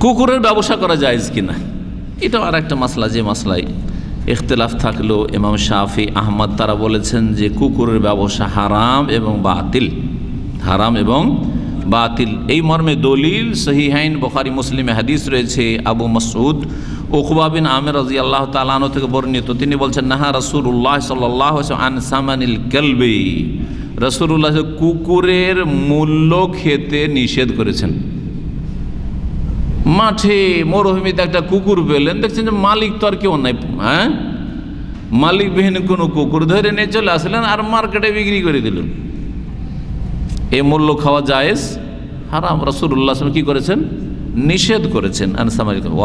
কুকুরের ব্যবসা করা যায় কিনা? এটাও আর একটা মাসলা, যে মাসলাই ইখতলাফ থাকলেও ইমাম শাফি, আহমদ, তারা বলেছেন যে কুকুরের ব্যবসা হারাম এবং বাতিল। হারাম এবং বাতিল। এই মর্মে দলিল সহিহাইন বখারি, মুসলিমে হাদিস রয়েছে। আবু মসউদ ওকুবা বিন আমের রাজি আল্লাহ তালানো থেকে বর্ণিত। তিনি বলছেন, নাহা রসুল্লাহ সাল্লাহ আন সামানিল কেলবে। রসুল্লাহ কুকুরের মূল্য খেতে নিষেধ করেছেন। মাঠে মরুভূমিতে একটা কুকুর পেলেন, দেখছেন যে মালিক তো আর কেউ নাই হ্যাঁ? মালিকবিহীন কোনো কুকুর ধরে নিয়ে চলে আসলেন আর মার্কেটে বিক্রি করে দিলেন। এ মূল্য খাওয়া জায়েজ? হারাম। রসুল্লাহ কি করেছেন? নিষেধ করেছেন।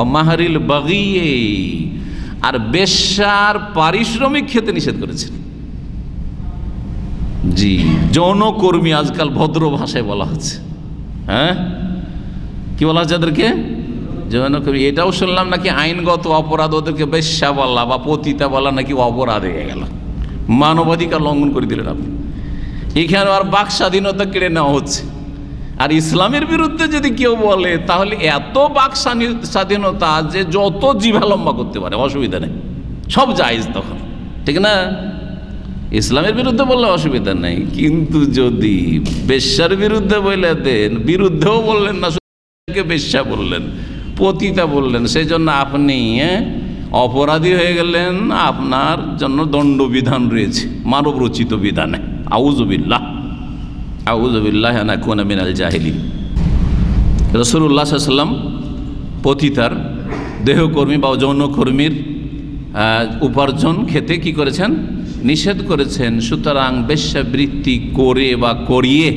মাহারিল বাগিয়ে আর বেশার পারিশ্রমিক খেতে নিষেধ করেছেন। জি, যৌনকর্মী আজকাল ভদ্র ভাষায় বলা হচ্ছে। হ্যাঁ? কি বলা হচ্ছে যৌনকর্মী এটাও শুনলাম নাকি আইনগত অপরাধ ওদেরকে বেশ্যা বলা বা পতিতা বলা নাকি অপরাধ হয়ে গেল। মানবাধিকার লঙ্ঘন করে দিলেন আপনি। এখানে আর বাক স্বাধীনতা কেড়ে নেওয়া হচ্ছে। আর ইসলামের বিরুদ্ধে যদি কেউ বলে, তাহলে এত বাক স্বাধীনতা যে যত জিভা লম্বা করতে পারে, অসুবিধা নেই। সব জায়জ তখন। ঠিক না? ইসলামের বিরুদ্ধে বললে অসুবিধা নেই। কিন্তু যদি বেশ্যার বিরুদ্ধে বলে দেন, বিরুদ্ধেও বললেন না বেশ্যা বললেন? পতিতা বললেন। সেই জন্য আপনি অপরাধী হয়ে গেলেন, আপনার জন্য দণ্ডবিধান রয়েছে মানব রচিত বিধানে আউজবিল্লাহ আউজবিল্লাহ মিনাল জাহিলি রসুল্লাহ সাল্লাম পতিতার দেহকর্মী বা যৌনকর্মীর উপার্জন খেতে কি করেছেন? নিষেধ করেছেন। সুতরাং বেশ্যাবৃত্তি করে বা করিয়ে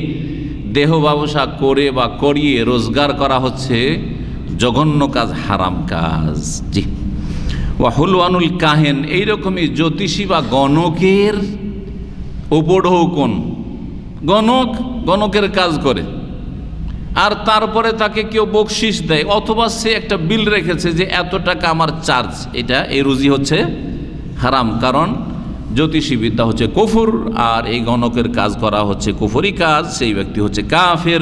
দেহ ব্যবসা করে বা করিয়ে রোজগার করা হচ্ছে জঘন্য কাজ, হারাম কাজ। জি। ওয়াহুলওয়ানুল কাহেন, এইরকমই জ্যোতিষী বা গণকের উপঢৌকন গণক, গণকের কাজ করে। আর তারপরে তাকে কেউ বকশিস দেয়, অথবা সে একটা বিল রেখেছে যে এত টাকা আমার চার্জ, এটা এই রুজি হচ্ছে হারাম। কারণ জ্যোতিষী বিদ্যা হচ্ছে কফুর, আর এই গণকের কাজ করা হচ্ছে কুফরি কাজ, সেই ব্যক্তি হচ্ছে কাফের।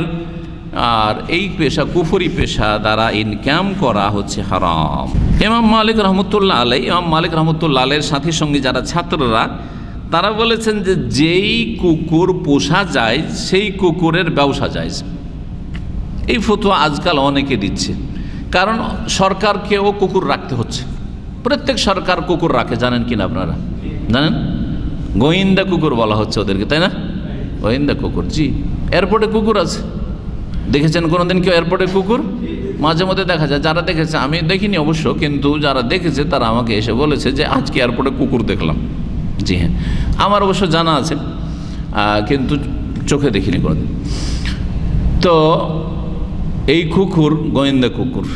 আর এই পেশা কুফরি পেশা দ্বারা ইনকাম করা হচ্ছে হারাম। ইমাম মালিক রহমতুল্লাহ আলাই, ইমাম মালিক রহমতুল্লাহ আলের সাথী সঙ্গে যারা ছাত্ররা, তারা বলেছেন যে যেই কুকুর পোষা যায়, সেই কুকুরের ব্যবসা যায়। এই ফতুয়া আজকাল অনেকে দিচ্ছে। কারণ সরকারকেও কুকুর রাখতে হচ্ছে। প্রত্যেক সরকার কুকুর রাখে, জানেন কিনা আপনারা? জানেন? গোয়েন্দা কুকুর বলা হচ্ছে ওদেরকে, তাই না? গোয়েন্দা কুকুর, জি। এয়ারপোর্টে কুকুর আছে। দেখেছেন কোনোদিন কেউ এয়ারপোর্টে কুকুর? মাঝে মধ্যে দেখা যায়। যারা দেখেছে, আমি দেখিনি অবশ্য, কিন্তু যারা দেখেছে, তারা আমাকে এসে বলেছে যে, আজকে এয়ারপোর্টে কুকুর দেখলাম। জি হ্যাঁ। আমার অবশ্য জানা আছে কিন্তু চোখে দেখিনি কোনোদিন। তো, এই কুকুর, গোয়েন্দা কুকুর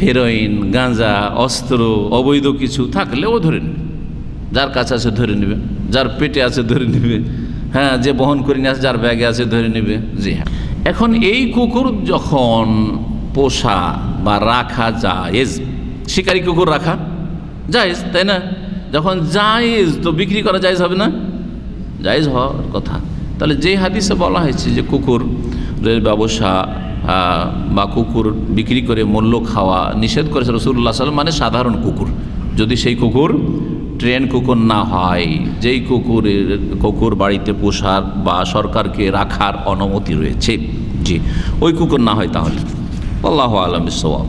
হেরোইন গাঁজা, অস্ত্র, অবৈধ কিছু থাকলে ও ধরে নেবে যার কাছে আছে ধরে নেবে, যার পেটে আছে ধরে নেবে হ্যাঁ যে বহন করে নিয়ে আছে যার ব্যাগে আছে ধরে নেবে, জি হ্যাঁ। এখন এই কুকুর যখন পোষা বা রাখা জায়েজ, শিকারি কুকুর রাখা জায়েজ, তাই না? যখন জায়েজ, তো বিক্রি করা জায়েজ হবে না? জায়েজ হওয়ার কথা। তাহলে যে হাদিসে বলা হয়েছে যে কুকুরের ব্যবসা বা কুকুর বিক্রি করে মূল্য খাওয়া নিষেধ করেছে রসুল্লাহ সাল্লাম মানে সাধারণ কুকুর। যদি সেই কুকুর ট্রেন কুকুর না হয়, যেই কুকুরের, কুকুর বাড়িতে পোষার বা সরকারকে রাখার অনুমতি রয়েছে। জি, ওই কুকুর না হয় তাহলে। আল্লাহ আলম সবাব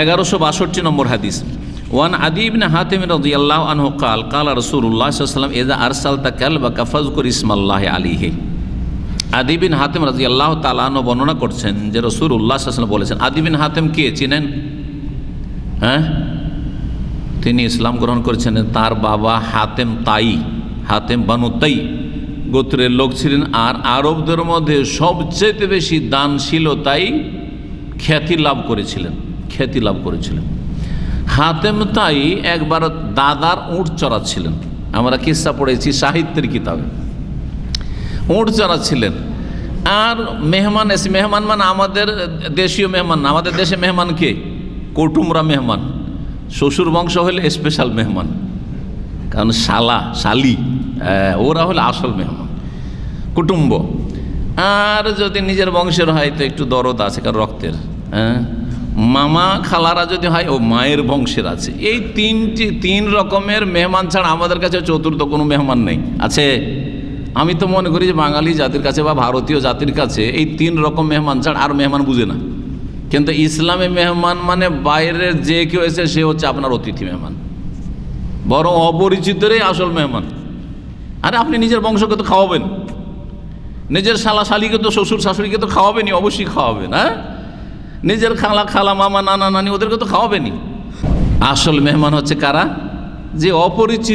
এগারোশো বাষট্টি নম্বর হাদিস। ওয়ান আদিবিন হাতিম রাজি আল্লাহ আনহু কাল কাল রসুল্লাহ সাল্লাম এদা আরসাল তা কাল বা কাফাজকুর ইসমাল্লাহ আলিহে আদিবিন হাতেম রাজি আল্লাহ তালানো বর্ণনা করছেন যে রসুর উল্লাহ আসলাম বলেছেন আদিবিন হাতেম কে চিনেন? হ্যাঁ? তিনি ইসলাম গ্রহণ করেছেন। তার বাবা হাতেম তাই, হাতেম বানু তাই গোত্রের লোক ছিলেন। আর আরবদের মধ্যে সবচেয়ে বেশি দানশীলতাই খ্যাতি লাভ করেছিলেন, খ্যাতি লাভ করেছিলেন। হাতেম তাই একবার দাদার উঁট চড়াচ্ছিলেন। আমরা কিসা পড়েছি? সাহিত্যের কিতাবে। উঁট চড়াচ্ছিলেন। আর মেহমান এসে, মেহমান মানে আমাদের দেশীয় মেহমান আমাদের দেশে মেহমান কে? কৌটুমরা মেহমান। শ্বশুর বংশ হলে স্পেশাল মেহমান। কারণ শালা, শালি ওরা হলে আসল মেহমান। কুটুম্ব। আর যদি নিজের বংশের হয় তো একটু দরদ আছে, কারণ রক্তের হ্যাঁ? মামা খালারা যদি হয়, ও মায়ের বংশের আছে। এই তিনটি, তিন রকমের মেহমান ছাড়া আমাদের কাছে চতুর্থ কোনো মেহমান নেই। আছে? আমি তো মনে করি যে বাঙালি জাতির কাছে বা ভারতীয় জাতির কাছে এই তিন রকম মেহমান ছাড়া আর মেহমান বুঝে না। কিন্তু ইসলামে মেহমান মানে বাইরের যে কেউ এসে সে হচ্ছে আপনার অতিথি মেহমান। বরং অপরিচিতরাই আসল মেহমান। আরে আপনি নিজের বংশকে তো খাওয়াবেন। নিজের শালা শালিকে তো শ্বশুর শাশুড়িকে তো খাওয়াবেনি অবশ্যই খাওয়াবেন হ্যাঁ? নিজের খালা খালা, মামা, নানা, নানি ওদেরকে তো খাওয়াবেনি আসল মেহমান হচ্ছে কারা? যে অপরিচিত